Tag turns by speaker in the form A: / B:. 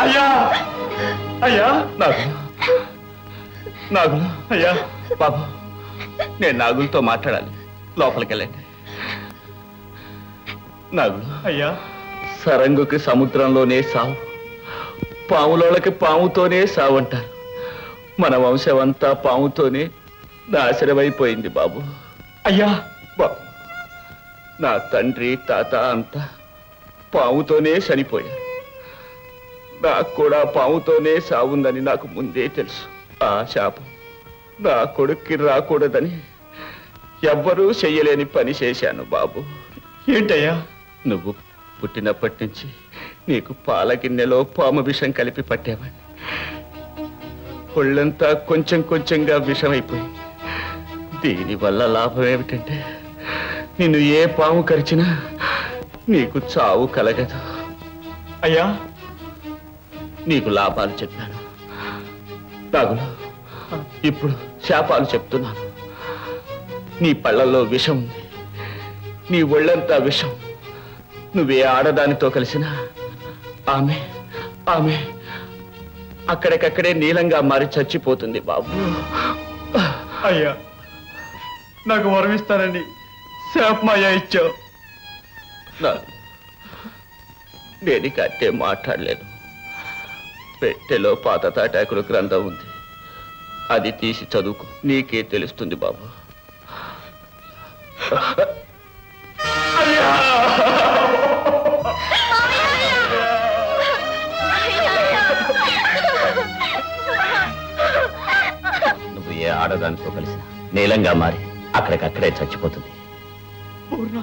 A: అయ్యా! అయ్యా!
B: నాగుల. నాగులు
A: అయ్యా!
B: బాబు నేను నాగులతో మాట్లాడాలి. లోపలికి వెళ్ళండి నాగులు
A: అయ్యా!
B: సరంగుకి సముద్రంలోనే సావు. పాములోళ్ళకి పాముతోనే సావు అంటారు మన వంశమంతా పాముతోనే నాశనమైపోయింది బాబు.
A: అయ్యా!
B: బాబు నా తండ్రి తాత అంతా పాముతోనే చనిపోయారు. నాకు కూడా పాముతోనే సావుందని నాకు ముందే తెలుసు. ఆ శాపం నా కొడుక్కి రాకూడదని ఎవ్వరూ చెయ్యలేని పని చేశాను బాబు.
A: ఏంటయ్యా?
B: నువ్వు పుట్టినప్పటి నుంచి నీకు పాల గిన్నెలో పాము విషం కలిపి పట్టేవాడిని ఒళ్ళంతా కొంచెం కొంచెంగా విషమైపోయింది దీనివల్ల లాభం ఏమిటంటే నిన్ను ఏ పాము కరిచినా నీకు చావు కలగదు.
A: అయ్యా
B: నీకు లాభాలు చెప్పాను. నాగులు ఇప్పుడు శాపాలు చెప్తున్నాను. నీ పళ్ళల్లో విషం ఉంది. నీ ఒళ్ళంతా విషం. నువ్వే ఆడదానితో కలిసిన ఆమె ఆమె అక్కడికక్కడే నీలంగా మారి చచ్చిపోతుంది బాబు.
A: అయ్యా నాకు వరమిస్తానని శాపమయ్యా ఇచ్చావు.
B: నేను అట్టే మాట్లాడలేను. పెట్టెలో పాత తాటాకుల గ్రంథం ఉంది. అది తీసి చదువుకు. నీకే తెలుస్తుంది బాబు. నువ్వు ఏ ఆడదానితో కలిసిన నీలంగా మారి అక్కడికక్కడే చచ్చిపోతుంది.
A: పూర్ణ.